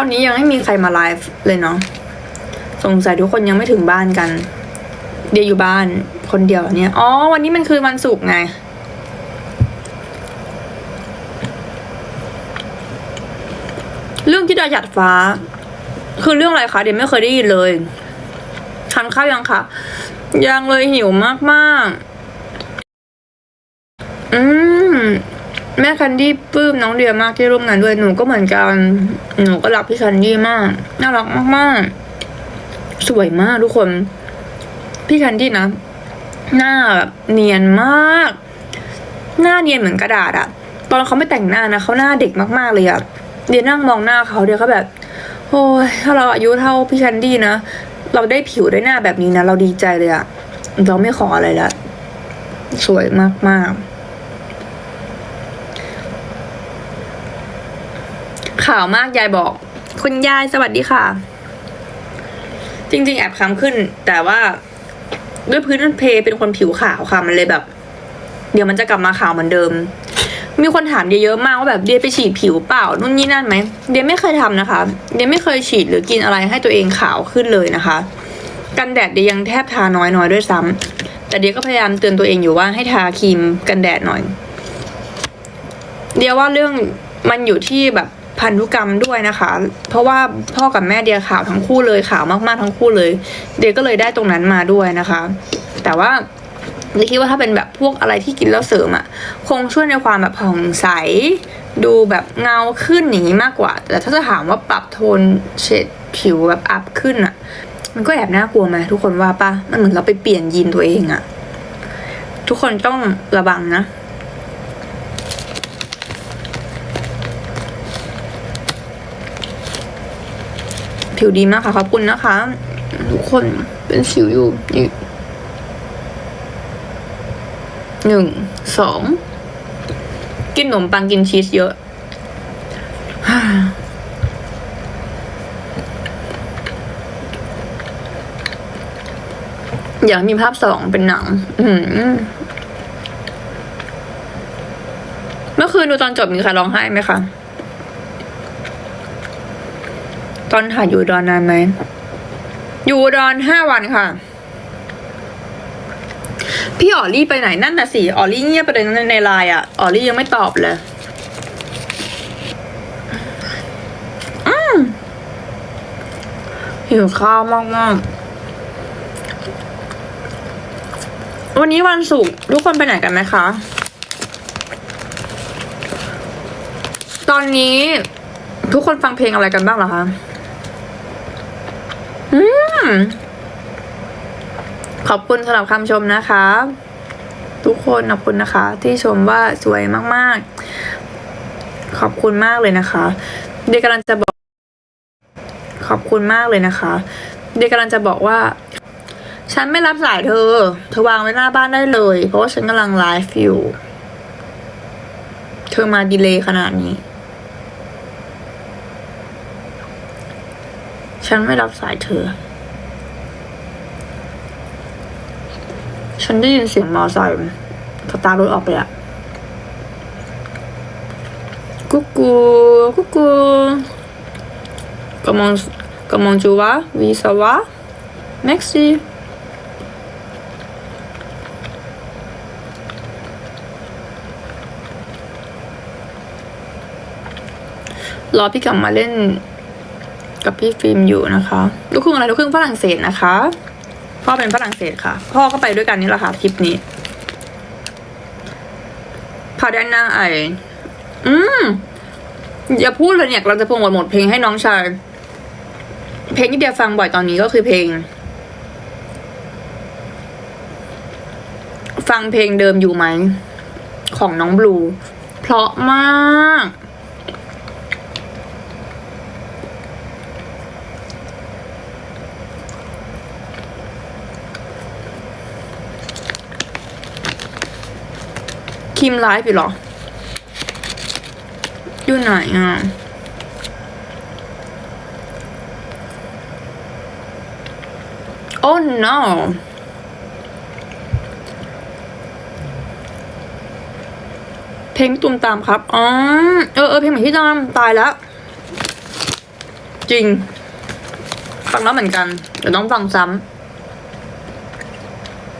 ตอนนี้ยังไม่มีใครมาไลฟ์เลยเนาะสงสัยทุกคนยังไม่ถึงบ้านกัน เดียวอยู่บ้านคนเดียวเนี่ยอ๋อวันนี้มันคือวันศุกร์ไงเรื่องที่ดาหยัดฟ้า คือเรื่องอะไรคะเดี๋ยวไม่เคยได้ยินเลยทานข้าวยังคะยังเลยหิวมากๆอืม แม่คันดี้ปลื้มน้องเดียมากที่ร่วมงานด้วยหนูก็เหมือนกันหนูก็รักพี่คันดี้มาก น่ารักมากๆ สวยมากทุกคน พี่คันดี้นะ หน้าแบบเนียนมาก หน้าเนียนเหมือนกระดาษอะตอนเขาไม่แต่งหน้านะเขาหน้าเด็กมากๆเลยอะเดียนั่งมองหน้าเขาเดียเขาแบบโอ้ยถ้าเราอายุเท่าพี่คันดี้นะเราได้ผิวได้หน้าแบบนี้นะเราดีใจเลยอะเราไม่ขออะไรล้วสวยมากๆ ขาวมากยายบอก คุณยายสวัสดีค่ะ จริง ๆ แอบค้ำขึ้น แต่ว่าด้วยพื้นเพเป็นคนผิวขาวค่ะมันเลยแบบ เดี๋ยวมันจะกลับมาขาวเหมือนเดิม มีคนถามเยอะมากว่าแบบเดียไปฉีดผิวเปล่านู่นนี่นั่นไหมเดียไม่เคยทำนะคะ เดียไม่เคยฉีดหรือกินอะไรให้ตัวเองขาวขึ้นเลยนะคะ กันแดดเดียยังแทบทาน้อยน้อยๆด้วยซ้ำแต่เดียก็พยายามเตือนตัวเองอยู่ว่าให้ทาครีมกันแดดหน่อย เดียว่าเรื่องมันอยู่ที่แบบ พันธุกรรมด้วยนะคะ เพราะว่าพ่อกับแม่เดียขาวทั้งคู่เลยขาวมากๆทั้งคู่เลย เดียก็เลยได้ตรงนั้นมาด้วยนะคะ แต่ว่าเดียคิดว่าถ้าเป็นแบบพวกอะไรที่กินแล้วเสริมอะ่ะคงช่วยในความแบบผ่องใสดูแบบเงาขึ้นอย่างนี้มากกว่า แต่ถ้าจะถามว่าปรับโทนเฉดผิวแบบอัพขึ้นอะ่ะ มันก็แอบน่ากลัวไหมทุกคนว่าปะมันเหมือนเราไปเปลี่ยนยีนตัวเองอะ่ะ ทุกคนต้องระวังนะ ผิวดีมากค่ะขอบคุณนะคะ ทุกคนเป็นสิวอยู่อีกหนึ่งสองกินขนมปังกินชีสเยอะอยากมีภาพสองเป็นหนัง อืเมื่อคืนดูตอนจบมีใครร้องไห้ไหมคะ ตอนถ่ายอยู่ดอนนานไหม อยู่ดอนห้าวันค่ะ พี่ออลี่ไปไหนนั่นน่ะสิออลี่เงียบไปเลยในในไลน์อะออลี่ยังไม่ตอบเลยอืมหิวข้าวมากมากวันนี้วันศุกร์ทุกคนไปไหนกันไหมคะ ตอนนี้ทุกคนฟังเพลงอะไรกันบ้างเหรอคะ อืมขอบคุณสำหรับคำชมนะคะ ทุกคนขอบคุณนะคะ ที่ชมว่าสวยมากๆ ขอบคุณมากเลยนะคะเดยวกำลังจะบอก ขอบคุณมากเลยนะคะเดยวกำลังจะบอกว่า ฉันไม่รับสายเธอ เธอวางไว้หน้าบ้านได้เลย เพราะว่าฉันกำลังไลฟ์อยู่ เธอมาดีเลย์ขนาดนี้ ฉันไม่รับสายเธอ ฉันได้ยินเสียงมอไซค์สตาร์รถออกไปอะกุ๊กกูกุ๊กกู comment comment tu vas oui ça va merci รอพี่กลับมาเล่น กับพี่ฟิล์มอยู่นะคะลูกครึ่งอะไรลูกครึ่งฝรั่งเศสนะคะ พ่อเป็นฝรั่งเศสค่ะ พ่อก็ไปด้วยกันนี่แหละค่ะทริปนี้พาแดนนาไออืมอย่าพูดเลยเนี่ยเราจะโปรโมทหมดเพลงให้น้องชาย เพลงที่เดียฟังบ่อยตอนนี้ก็คือเพลง ฟังเพลงเดิมอยู่ไหม ของน้องบลู เพราะมาก คิมไลฟ์อยู่หรอ อยู่ไหนอะโอ้ no เพลงตุมตามครับ อ๋อ เออเออเพลงใหม่ที่ตามตายแล้ว จริง ฟังแล้วเหมือนกัน เดี๋ยวต้องฟังซ้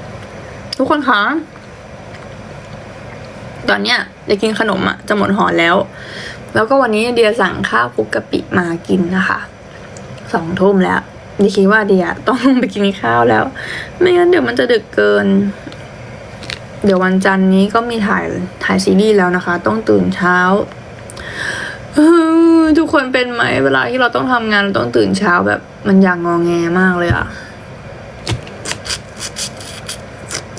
ำทุกคนคะ ตอนเนี้ยจะกินขนมอะจะหมดห่อแล้ว แล้วก็วันนี้เดียสั่งข้าวคุกกะปิมากินนะคะสองทุ่มแล้วเดียคิดว่าเดียต้องไปกินข้าวแล้ว ไม่งั้นเดี๋ยวมันจะดึกเกิน เดี๋ยววันจันทร์นี้ก็มีถ่ายถ่ายซีรีส์แล้วนะคะ ต้องตื่นเช้าทุกคนเป็นไหมเวลาที่เราต้องทำงานเราต้องตื่นเช้าแบบมันอยากงอแงมากเลยอะ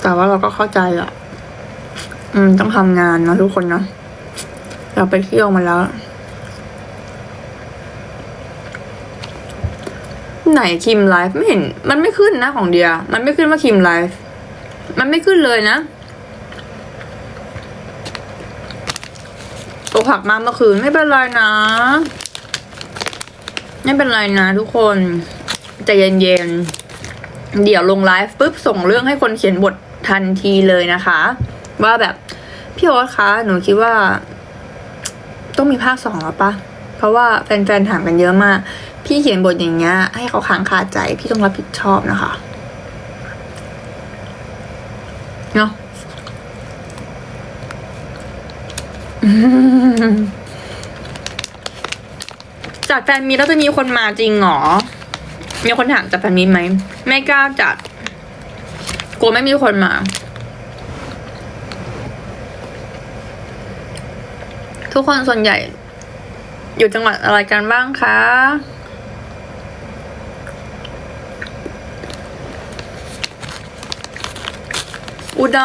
แต่ว่าเราก็เข้าใจอะ อืม ต้องทำงานนะทุกคนนะเราไปเที่ยวมาแล้ว ไหนคิมไลฟ์ไม่เห็น มันไม่ขึ้นนะของเดีย มันไม่ขึ้นว่าคิมไลฟ์มันไม่ขึ้นเลยนะอกหักมาเมื่อคืนไม่เป็นไรนะ ไม่เป็นไรนะทุกคนใจเย็นๆเดี๋ยวลงไลฟ์ปุ๊บส่งเรื่องให้คนเขียนบททันทีเลยนะคะ ว่าแบบพี่โอ๊ตคะหนูคิดว่า ต้องมีภาคสองแล้วปะเพราะว่าแฟนๆถามกันเยอะมาก พี่เขียนบทอย่างเงี้ย ให้เขาค้างคาใจ พี่ต้องรับผิดชอบนะคะเนาะจัดแฟนมีแล้วจะมีคนมาจริงเหรอ มีคนถามจัดแฟนมีไหม ไม่กล้าจัด กลัวไม่มีคนมา ทุกคนส่วนใหญ่ อยู่จังหวัดอะไรกันบ้างคะอุด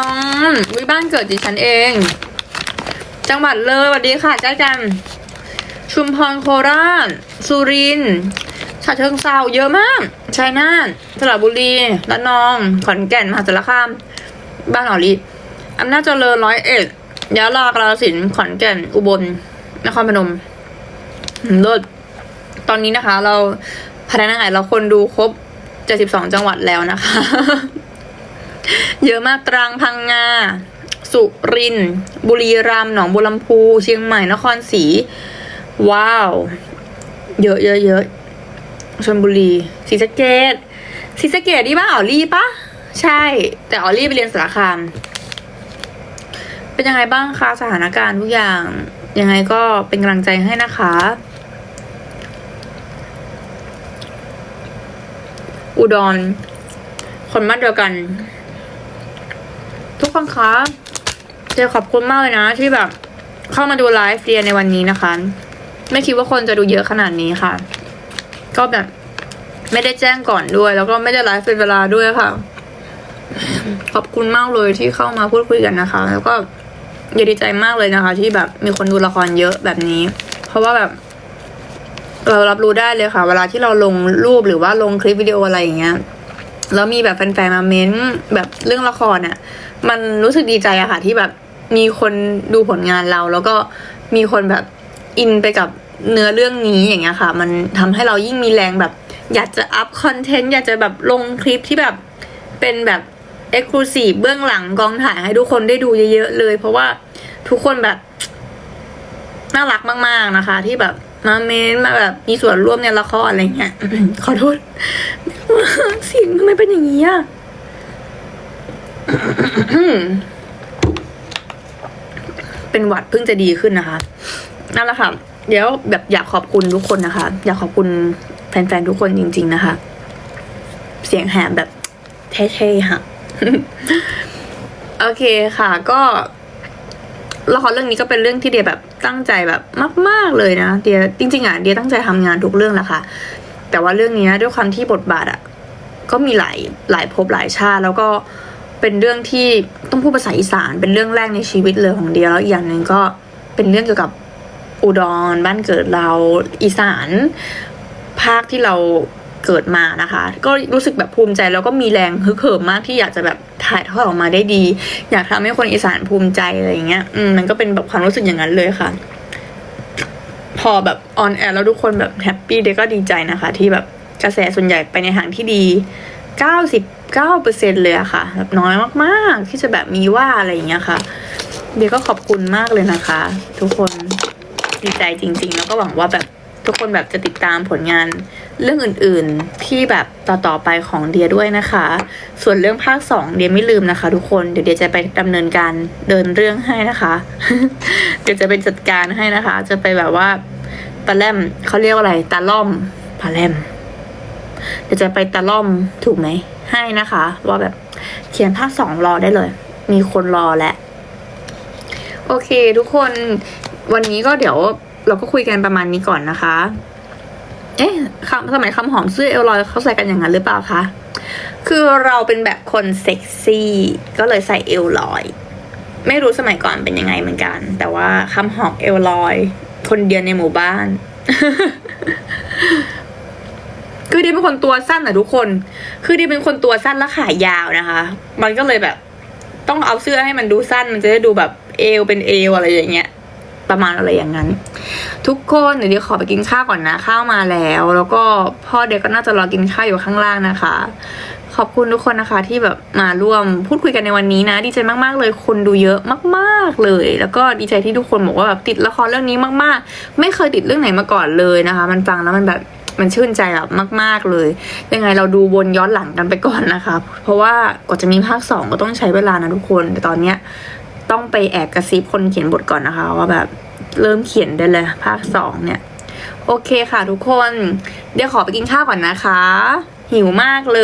รวิบ้านเกิดดิฉันเอง จังหวัดเลยสวัสดีค่ะจ้าจันชุมพรโคราช สุรินทร์ฉะเชิงเซาเยอะมากชัยนาทสระบุรีระนอง ขอนแก่นมหาสารคาม บ้านหอลีอำนาจเจริญร้อยเอ็ด ยะลากราสินขอนแก่นอุบลนครพนมเลิศตอนนี้นะคะ เราพัฒนาไงเราคนดูครบ72จังหวัดแล้วนะคะ เยอะมากตรังพังงาสุรินบุรีรัมย์หนองบัวลำพู เชียงใหม่นครศรีว้าว เยอะเยอะเยอะชลบุรีศรีสะเกดศรีสะเกดนี่บ้าอ๋อลี่ปะใช่ แต่อ๋อลี่ไปเรียนสารคาม เป็นยังไงบ้างคะสถานการณ์ทุกอย่าง ยังไงก็เป็นกำลังใจให้นะคะ อุดร คนบ้านเดียวกัน ทุกคนคะเจขอบคุณมากเลยนะที่แบบ เข้ามาดูไลฟ์เรียนในวันนี้นะคะ ไม่คิดว่าคนจะดูเยอะขนาดนี้ค่ะ ก็แบบไม่ได้แจ้งก่อนด้วย แล้วก็ไม่ได้ไลฟ์เป็นเวลาด้วยค่ะ ขอบคุณมากเลยที่เข้ามาพูดคุยกันนะคะ แล้วก็ ยดีใจมากเลยนะคะ ที่แบบมีคนดูละครเยอะแบบนี้ เพราะว่าแบบ เรารับรู้ได้เลยค่ะ เวลาที่เราลงรูปหรือว่าลงคลิปวิดีโออะไรอย่างเงี้ยแล้วมีแบบแฟนๆมาเม้นแบบเรื่องละครเนี่ยมันรู้สึกดีใจอะค่ะ ที่แบบมีคนดูผลงานเรา แล้วก็มีคนแบบอินไปกับเนื้อเรื่องนี้อย่างเงี้ยค่ะ มันทำให้เรายิ่งมีแรงแบบ อยากจะอัพคอนเทนต์อยากจะแบบลงคลิปที่แบบเป็นแบบ อ็กซ์คลูซีฟเบื้องหลังกองถ่ายให้ทุกคนได้ดูเยอะๆเลย เพราะว่าทุกคนแบบน่ารักมาก ๆนะคะ ที่แบบมาเมนมาแบบมีส่วนร่วมในละครอะไรเงี้ยขอโทษเสียงทำไมเป็นอย่างนี้อะเป็นหวัดเพิ่งจะดีขึ้นนะคะนั่นแหละค่ะเดี๋ยวแบบอยากขอบคุณทุกคนนะคะ อยากขอบคุณแฟนๆทุกคนจริง ๆ นะคะ เสียงแหบแบบเท่ๆค่ะ โอเคค่ะ ก็ละครเรื่องนี้ก็เป็นเรื่องที่เดียแบบตั้งใจแบบมาก ๆเลยนะเดียจริงๆอะเดียตั้งใจทำงานทุกเรื่องแหละค่ะ แต่ว่าเรื่องนี้ด้วยความที่บทบาทอะ ก็มีหลายหลายภพหลายชาติ แล้วก็เป็นเรื่องที่ต้องพูดภาษาอีสาน เป็นเรื่องแรกในชีวิตเลยของเดียแล้วอีกอย่างหนึ่งก็เป็นเรื่องเกี่ยวกับอุดรบ้านเกิดเราอีสาน ภาคที่เรา เกิดมานะคะ ก็รู้สึกแบบภูมิใจแล้วก็มีแรงฮึกเหิมมากที่อยากจะแบบถ่ายทอดออกมาได้ดี อยากทำให้คนอีสานภูมิใจอะไรอย่างเงี้ยอืมมันก็เป็นแบบความรู้สึกอย่างนั้นเลยค่ะ พอแบบออนแอร์แล้วทุกคนแบบแฮปปี้เด็กก็ดีใจนะคะ ที่แบบกระแสส่วนใหญ่ไปในทางที่ดี99%เลยอะค่ะ แบบน้อยมากๆ ที่จะแบบมีว่าอะไรอย่างเงี้ยค่ะ เดียก็ขอบคุณมากเลยนะคะ ทุกคนดีใจจริง ๆ แล้วก็หวังว่าแบบทุกคนแบบจะติดตามผลงาน เรื่องอื่นๆที่แบบต่อๆไปของเดียด้วยนะคะ ส่วนเรื่องภาคสองเดียไม่ลืมนะคะ ทุกคน เดี๋ยวเดียจะไปดำเนินการเดินเรื่องให้นะคะ เดี๋ยวจะเป็นจัดการให้นะคะ จะไปแบบว่าตะแลมเขาเรียกว่าอะไรตาล่อมตาแลมเดี๋ยวจะไปตะล่อมถูกไหมให้นะคะ ว่าแบบเขียนภาคสองรอได้เลย มีคนรอแล้วโอเค ทุกคนวันนี้ก็เดี๋ยวเราก็คุยกันประมาณนี้ก่อนนะคะ เอ๊ะคำสมัยคำหอมซื้อเอลลอยเขาใส่กันอย่างนั้นหรือเปล่าคะ คือเราเป็นแบบคนเซ็กซี่ ก็เลยใส่เอลลอย ไม่รู้สมัยก่อนเป็นยังไงเหมือนกัน แต่ว่าคำหอมเอลลอย คนเดียวในหมู่บ้าน คือดิเป็นคนตัวสั้นอะทุกคน คือดิเป็นคนตัวสั้นและขายาวนะคะ มันก็เลยแบบ ต้องเอาเสื้อให้มันดูสั้น มันจะได้ดูแบบเอวเป็นเอวอะไรอย่างเงี้ย ประมาณอะไรอย่างนั้น ทุกคนเดี๋ยวดิขอไปกินข้าวก่อนนะข้าวมาแล้ว แล้วก็พ่อเด็กก็น่าจะรอกินข้าวอยู่ข้างล่างนะคะ ขอบคุณทุกคนนะคะ ที่แบบมาร่วมพูดคุยกันในวันนี้นะ ดีใจมากๆเลยคนดูเยอะมากๆเลย แล้วก็ดีใจที่ทุกคนบอกว่าแบบติดละครเรื่องนี้มากๆ ไม่เคยติดเรื่องไหนมาก่อนเลยนะคะ มันฟังแล้วมันแบบมันชื่นใจแบบมาก ๆ เลย ยังไงเราดูวนย้อนหลังกันไปก่อนนะคะ เพราะว่ากว่าจะมีภาคสองก็ต้องใช้เวลานะทุกคน แต่ตอนเนี้ย ต้องไปแอบกระซิบคนเขียนบทก่อนนะคะ ว่าแบบเริ่มเขียนได้เลยภาคสองเนี่ย โอเคค่ะทุกคน เดี๋ยวขอไปกินข้าวก่อนนะคะ หิวมากเลย